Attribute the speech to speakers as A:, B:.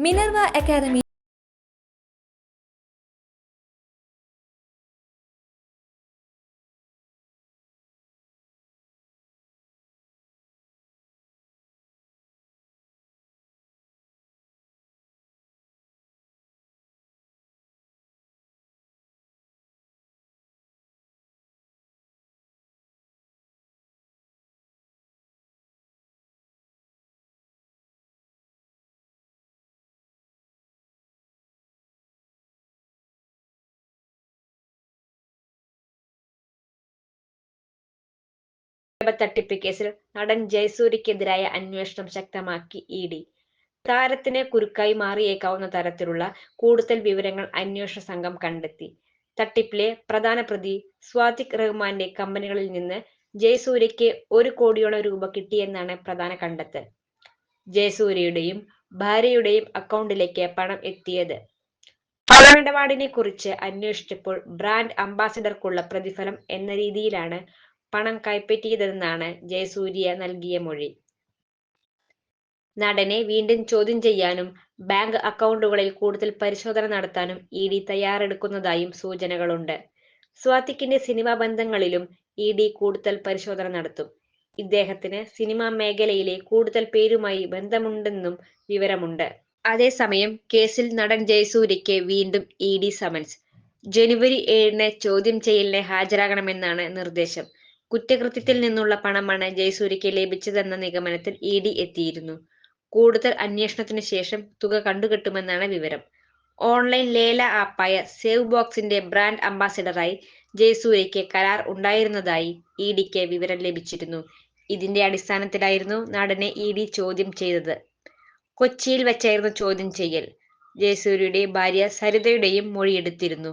A: Minerva
B: Academy. തട്ടിപ്പ് കേസിൽ നടൻ ജയസൂര്യക്കെതിരായ അന്വേഷണം ശക്തമാക്കി ഇ ഡി. താരത്തിന് കുരുക്കായി മാറിയേക്കാവുന്ന തരത്തിലുള്ള കൂടുതൽ വിവരങ്ങൾ അന്വേഷണ സംഘം കണ്ടെത്തി. തട്ടിപ്പിലെ പ്രധാന പ്രതി സ്വാതിക് റഹ്മാന്റെ കമ്പനികളിൽ നിന്ന് ജയസൂര്യയ്ക്ക് ഒരു കോടിയോളം രൂപ കിട്ടിയെന്നാണ് പ്രധാന കണ്ടെത്തൽ. ജയസൂര്യയുടെയും ഭാര്യയുടെയും അക്കൗണ്ടിലേക്ക് പണം എത്തിയത്. പണമിടപാടിനെ കുറിച്ച് അന്വേഷിച്ചപ്പോൾ ബ്രാൻഡ് അംബാസിഡർക്കുള്ള പ്രതിഫലം എന്ന രീതിയിലാണ് പണം കൈപ്പറ്റിയതെന്നാണ് ജയസൂര്യ നൽകിയ മൊഴി. നടനെ വീണ്ടും ചോദ്യം ചെയ്യാനും ബാങ്ക് അക്കൗണ്ടുകളിൽ കൂടുതൽ പരിശോധന നടത്താനും ഇ ഡി തയ്യാറെടുക്കുന്നതായും സൂചനകളുണ്ട്. സ്വാതിക്കിന്റെ സിനിമാ ബന്ധങ്ങളിലും ഇ ഡി കൂടുതൽ പരിശോധന നടത്തും. ഇദ്ദേഹത്തിന് സിനിമാ മേഖലയിലെ കൂടുതൽ പേരുമായി ബന്ധമുണ്ടെന്നും വിവരമുണ്ട്. അതേസമയം കേസിൽ നടൻ ജയസൂര്യയ്ക്ക് വീണ്ടും ഇ ഡി സമൻസ്. ജനുവരി ഏഴിന് ചോദ്യം ചെയ്യലിന് ഹാജരാകണമെന്നാണ് നിർദ്ദേശം. കുറ്റകൃത്യത്തിൽ നിന്നുള്ള പണമാണ് ജയസൂര്യക്ക് ലഭിച്ചതെന്ന നിഗമനത്തിൽ ഇ ഡി എത്തിയിരുന്നു. കൂടുതൽ അന്വേഷണത്തിന് ശേഷം തുക കണ്ടുകെട്ടുമെന്നാണ് വിവരം. ഓൺലൈൻ ലേല ആപ്പായ സേവ് ബോക്സിന്റെ ബ്രാൻഡ് അംബാസിഡറായി ജയസൂര്യയ്ക്ക് കരാർ ഉണ്ടായിരുന്നതായി ഇ ഡിക്ക് വിവരം ലഭിച്ചിരുന്നു. ഇതിന്റെ അടിസ്ഥാനത്തിലായിരുന്നു നടനെ ഇ ഡി ചോദ്യം ചെയ്തത്. കൊച്ചിയിൽ വെച്ചായിരുന്നു ചോദ്യം ചെയ്യൽ. ജയസൂര്യയുടെ ഭാര്യ സരിതയുടെയും മൊഴിയെടുത്തിരുന്നു